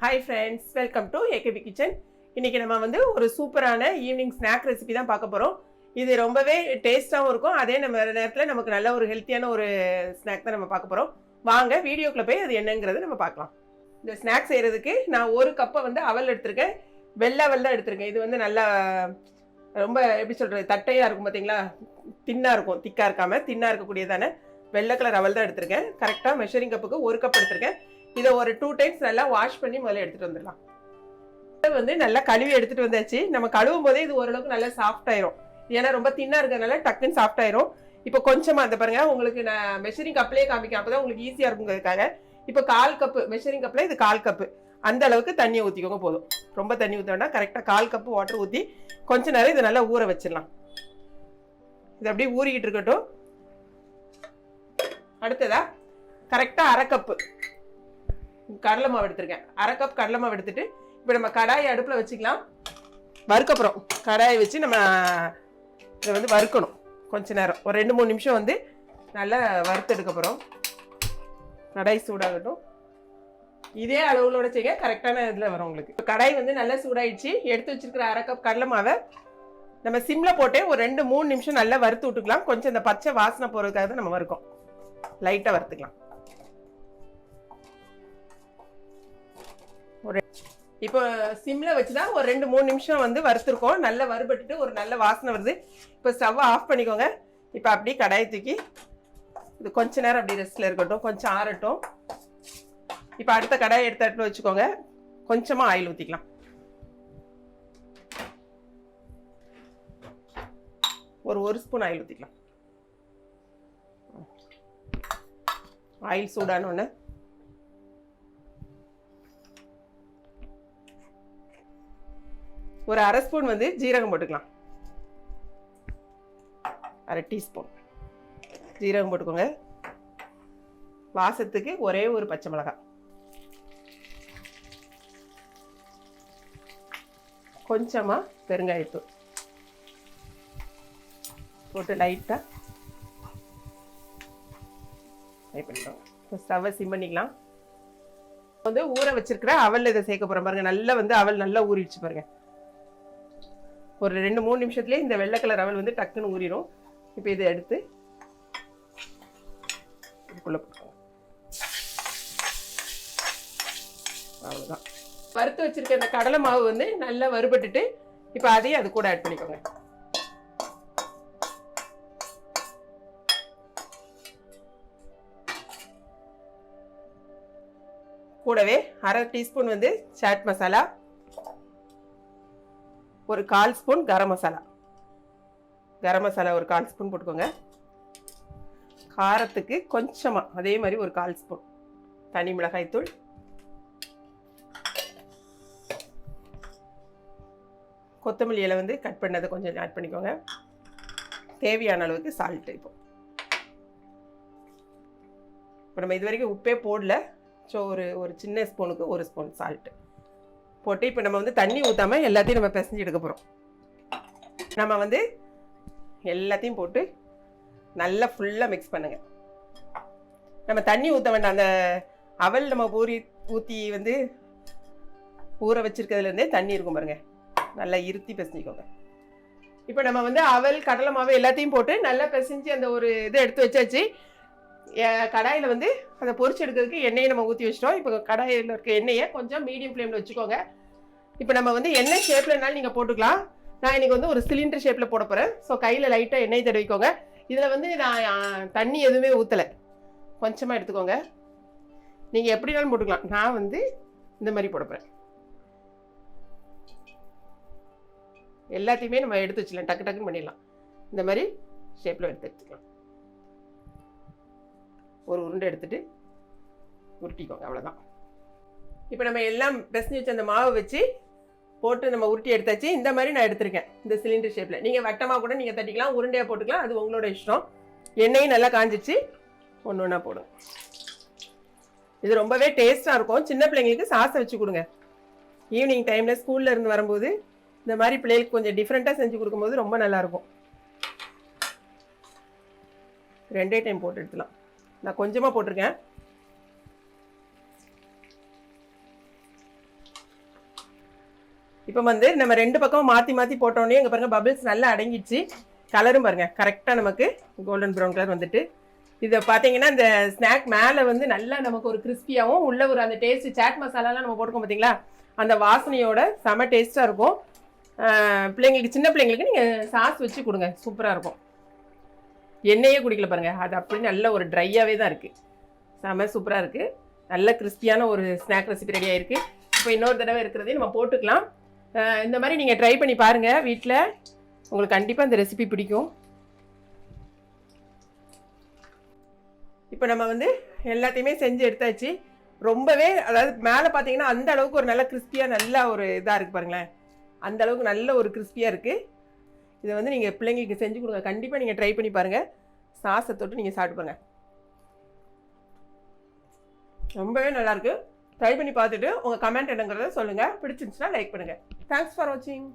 Hi friends welcome to A K B kitchen இன்னைக்கு நம்ம வந்து ஒரு சூப்பரான ஈவினிங் ஸ்நாக் ரெசிபி தான் பார்க்க போகிறோம் இது ரொம்பவே டேஸ்ட்டாகவும் இருக்கும். அதே நம்ம நேரத்தில் நமக்கு நல்ல ஒரு ஹெல்த்தியான ஒரு ஸ்நாக் தான் நம்ம பார்க்க போகிறோம் வாங்க வீடியோக்குள்ளே போய் அது என்னங்கிறது நம்ம பார்க்கலாம். இந்த ஸ்நாக் செய்கிறதுக்கு நான் ஒரு கப்பை வந்து அவல் எடுத்திருக்கேன். வெள்ளை அவல் தான் எடுத்திருக்கேன். இது வந்து நல்லா ரொம்ப எப்படி சொல்கிறது தட்டையாக இருக்கும் பார்த்தீங்களா தின்னாக இருக்கும் திக்காக இருக்காமல் தின்னாக இருக்கக்கூடியதான வெள்ளை கலர் அவல் தான் எடுத்திருக்கேன். கரெக்டாக மெஷரிங் கப்புக்கு ஒரு கப் எடுத்திருக்கேன். இதை ஒரு டூ டைம்ஸ் நல்லா வாஷ் பண்ணி முதல்ல எடுத்துட்டு வந்துடலாம். இதை வந்து நல்லா கழுவி எடுத்துட்டு வந்தாச்சு. நம்ம கழுவும் போதே இது ஓரளவுக்கு நல்லா சாஃப்ட் ஆயிரும். ஏன்னா ரொம்ப தின்னா இருக்கிறதுனால டக்குன்னு சாஃப்ட் ஆயிரும். இப்போ கொஞ்சமா அந்த பாருங்க உங்களுக்கு நான் மெஷரிங் கப்லேயே காமிக்க அப்பதான் உங்களுக்கு ஈஸியா இருக்குங்கிறதுக்காக இப்போ கால் கப்பு மெஷரிங் கப்ல இது கால் கப்பு அந்த அளவுக்கு தண்ணியை ஊற்றிக்கோங்க போதும். ரொம்ப தண்ணி ஊற்ற வேண்டாம். கரெக்டாக கால் கப்பு வாட்டர் ஊற்றி கொஞ்ச நேரம் இதை நல்லா ஊற வச்சிடலாம். இது அப்படியே ஊறிக்கிட்டு இருக்கட்டும். அடுத்ததா கரெக்டாக அரை கப்பு கடலை மாவு எடுத்திருக்கேன். அரை கப் கடலை மாவு எடுத்துட்டு இப்போ நம்ம கடாயை அடுப்பில் வச்சுக்கலாம். வறுக்கப்புறம். கடாயை வச்சு நம்ம இதை வந்து வறுக்கணும். கொஞ்ச நேரம். ஒரு ரெண்டு மூணு நிமிஷம் வந்து நல்லா வறுத்து போகிறோம் கடாய் சூடாகட்டும். இதே அளவுகளோட செய்ய கரெக்டான இதில் வரும் உங்களுக்கு. இப்போ கடாய் வந்து நல்லா சூடாயிடுச்சு. எடுத்து வச்சிருக்கிற அரை கப் கடலை மாவை நம்ம சிம்மில் போட்டே ஒரு ரெண்டு மூணு நிமிஷம் நல்லா வறுத்து விட்டுக்கலாம். கொஞ்சம் இந்த பச்சை வாசனை போகிறதுக்காக நம்ம வறுக்கோம். லைட்டாக வறுத்துக்கலாம். ஒரு இப்போ சிம்ல வச்சுதான் ஒரு ரெண்டு மூணு நிமிஷம் வந்து வறுத்துருக்கோம். நல்லா வறுபட்டுட்டு ஒரு நல்ல வாசனை வருது. இப்போ ஸ்டவ்வை ஆஃப் பண்ணிக்கோங்க. இப்போ அப்படியே கடாயை தூக்கி இது கொஞ்ச நேரம் அப்படி ரெஸ்ட்டில் இருக்கட்டும். கொஞ்சம் ஆறட்டும். இப்போ அடுத்த கடாயை எடுத்து வச்சுக்கோங்க. கொஞ்சமாக ஆயில் ஊற்றிக்கலாம் ஒரு ஒரு ஸ்பூன் ஆயில் ஊற்றிக்கலாம் ஆயில் சூடான ஒன்று ஒரு அரை ஸ்பூன் வந்து ஜீரகம் போட்டுக்கலாம். அரை டீஸ்பூன் ஜீரகம் போட்டுக்கோங்க. வாசத்துக்கு ஒரே ஒரு பச்சை மிளகாய் கொஞ்சமாக பெருங்காயத்தூள். போட்டு லைட்டாக ஃப்ரை பண்ணிக்கோங்க. இப்போ ஸ்டவ்வை சிம் பண்ணிக்கலாம். வந்து ஊற வச்சிருக்கிற அவல் இதை சேர்க்க போகிறோம் பாருங்கள் நல்லா வந்து அவல் நல்லா ஊறிடுச்சு பாருங்கள் ஒரு ரெண்டு மூணு நிமிஷத்துலேயே இந்த வெள்ளை கலர் அவல் வந்து டக்குன்னு ஊறிடும் இப்போ இதை எடுத்து இதுக்குள்ளே போட்டுக்கோங்க. அவ்வளோதான் வறுத்து வச்சுருக்க இந்த கடலை மாவு வந்து நல்லா வறுபட்டுட்டு இப்போ அதையும் அது கூட ஆட் பண்ணிக்கோங்க. கூடவே அரை டீஸ்பூன் வந்து சாட் மசாலா ஒரு கால் ஸ்பூன் கரம் மசாலா. கரம் மசாலா ஒரு கால் ஸ்பூன் போட்டுக்கோங்க. காரத்துக்கு கொஞ்சமாக அதே மாதிரி ஒரு கால் ஸ்பூன். தனி மிளகாய்த்தூள் கொத்தமல்லி இலை வந்து கட் பண்ணதை கொஞ்சம் ஆட் பண்ணிக்கோங்க. தேவையான அளவுக்கு சால்ட்டு இப்போ. இப்போ நம்ம இது வரைக்கும் உப்பே போடல. ஸோ ஒரு ஒரு சின்ன ஸ்பூனுக்கு ஒரு ஸ்பூன் சால்ட்டு போட்டு இப்போ நம்ம வந்து தண்ணி ஊற்றாம எல்லாத்தையும் நம்ம பிசைஞ்சு எடுக்க போகிறோம் நம்ம வந்து எல்லாத்தையும் போட்டு நல்லா ஃபுல்லாக மிக்ஸ் பண்ணுங்க. நம்ம தண்ணி ஊற்ற வேண்டாம். அந்த அவல் நம்ம ஊறி ஊற்றி வந்து ஊற வச்சுருக்கிறதுலேருந்தே தண்ணி இருக்கும் பாருங்க. நல்லா இருத்தி பிசைஞ்சிக்கோங்க. இப்போ நம்ம வந்து அவல் கடலை மாவு எல்லாத்தையும் போட்டு நல்லா பிசைஞ்சு அந்த ஒரு இதை எடுத்து வச்சாச்சு. கடாயில் வந்து அதை பொறிச்சு எடுக்கிறதுக்கு எண்ணெயை நம்ம ஊற்றி வச்சிட்டோம். இப்போ கடாயில் இருக்க எண்ணெயை கொஞ்சம் மீடியம் ஃப்ளேமில் வச்சுக்கோங்க. இப்போ நம்ம வந்து எண்ணெய் ஷேப்லனாலும் நீங்கள் போட்டுக்கலாம். நான் இன்னைக்கு வந்து ஒரு சிலிண்டர் ஷேப்பில் போட போகிறேன் ஸோ கையில் லைட்டாக எண்ணெய் தடவிக்கோங்க இதில் வந்து நான் தண்ணி எதுவுமே ஊற்றலை கொஞ்சமாக எடுத்துக்கோங்க. நீங்கள் எப்படினாலும் போட்டுக்கலாம். நான் வந்து இந்த மாதிரி போட போகிறேன் எல்லாத்தையுமே நம்ம எடுத்து வச்சிடலாம் டக்கு டக்குன்னு பண்ணிடலாம். இந்த மாதிரி ஷேப்பில் எடுத்து வச்சுக்கலாம் ஒரு உருண்டை எடுத்துட்டு உருட்டிக்கோங்க அவ்வளோதான் இப்போ நம்ம எல்லாம் பிசைஞ்சு வச்ச அந்த மாவை வச்சு போட்டு நம்ம உருட்டி எடுத்தாச்சு. இந்த மாதிரி நான் எடுத்திருக்கேன் இந்த சிலிண்டர் ஷேப்பில் நீங்கள் வட்டமாக கூட நீங்கள் தட்டிக்கலாம் உருண்டையாக போட்டுக்கலாம். அது உங்களோட இஷ்டம். எண்ணெயும் நல்லா காஞ்சிச்சு. ஒன்று ஒன்றா போடும் இது ரொம்பவே டேஸ்ட்டாக இருக்கும். சின்ன பிள்ளைங்களுக்கு சாஸை வச்சு கொடுங்க. ஈவினிங் டைமில் ஸ்கூலில் இருந்து வரும்போது இந்த மாதிரி பிள்ளைகளுக்கு கொஞ்சம் டிஃப்ரெண்ட்டாக செஞ்சு கொடுக்கும்போது ரொம்ப நல்லாயிருக்கும் ரெண்டே டைம் போட்டு எடுத்துலாம் நான் கொஞ்சமாக போட்டிருக்கேன். இப்போ வந்து நம்ம ரெண்டு பக்கம் மாற்றி மாற்றி போட்டோன்னே இங்கே பாருங்கள் பபிள்ஸ் நல்லா அடங்கிடுச்சு. கலரும் பாருங்கள் கரெக்டாக நமக்கு கோல்டன் ப்ரௌன் கலர் வந்துட்டு. இதை பார்த்தீங்கன்னா இந்த ஸ்நாக் மேலே வந்து நல்லா நமக்கு ஒரு கிறிஸ்பியாகவும் உள்ள ஒரு அந்த டேஸ்ட்டு சாட் மசாலாலாம் நம்ம போட்டுக்கோம் பார்த்தீங்களா அந்த வாசனையோட செம டேஸ்ட்டாக இருக்கும். பிள்ளைங்களுக்கு சின்ன பிள்ளைங்களுக்கு நீங்கள் சாஸ் வச்சு கொடுங்க. சூப்பராக இருக்கும். எண்ணெயே குடிக்கல பாருங்கள் அது அப்படி நல்ல ஒரு ட்ரையாகவே தான் இருக்குது செம சூப்பராக இருக்குது நல்ல கிறிஸ்பியான ஒரு ஸ்நாக் ரெசிபி ரெடி ஆயிருக்கு. இப்போ இன்னொரு தடவை இருக்கிறதையும் நம்ம போட்டுக்கலாம். இந்த மாதிரி நீங்கள் ட்ரை பண்ணி பாருங்கள் வீட்டில் உங்களுக்கு கண்டிப்பாக இந்த ரெசிபி பிடிக்கும். இப்போ நம்ம வந்து எல்லாத்தையுமே செஞ்சு எடுத்தாச்சு. ரொம்பவே அதாவது மேலே பார்த்தீங்கன்னா அந்த அளவுக்கு ஒரு நல்ல கிறிஸ்பியாக நல்ல ஒரு இதாக இருக்குது பாருங்களேன். அந்த அளவுக்கு நல்ல ஒரு கிறிஸ்பியாக இருக்குது இதை வந்து நீங்கள் பிள்ளைங்களுக்கு செஞ்சு கொடுங்க. கண்டிப்பாக நீங்கள் ட்ரை பண்ணி பாருங்கள் சாஸை தொட்டு நீங்கள் சாப்பிட்டு பாருங்க. ரொம்பவே நல்லாயிருக்கு ட்ரை பண்ணி பார்த்துட்டு உங்கள் கமெண்ட் என்னங்கிறத சொல்லுங்கள் பிடிச்சிருந்துச்சுன்னா லைக் பண்ணுங்கள் தேங்க்ஸ் ஃபார் வாட்சிங்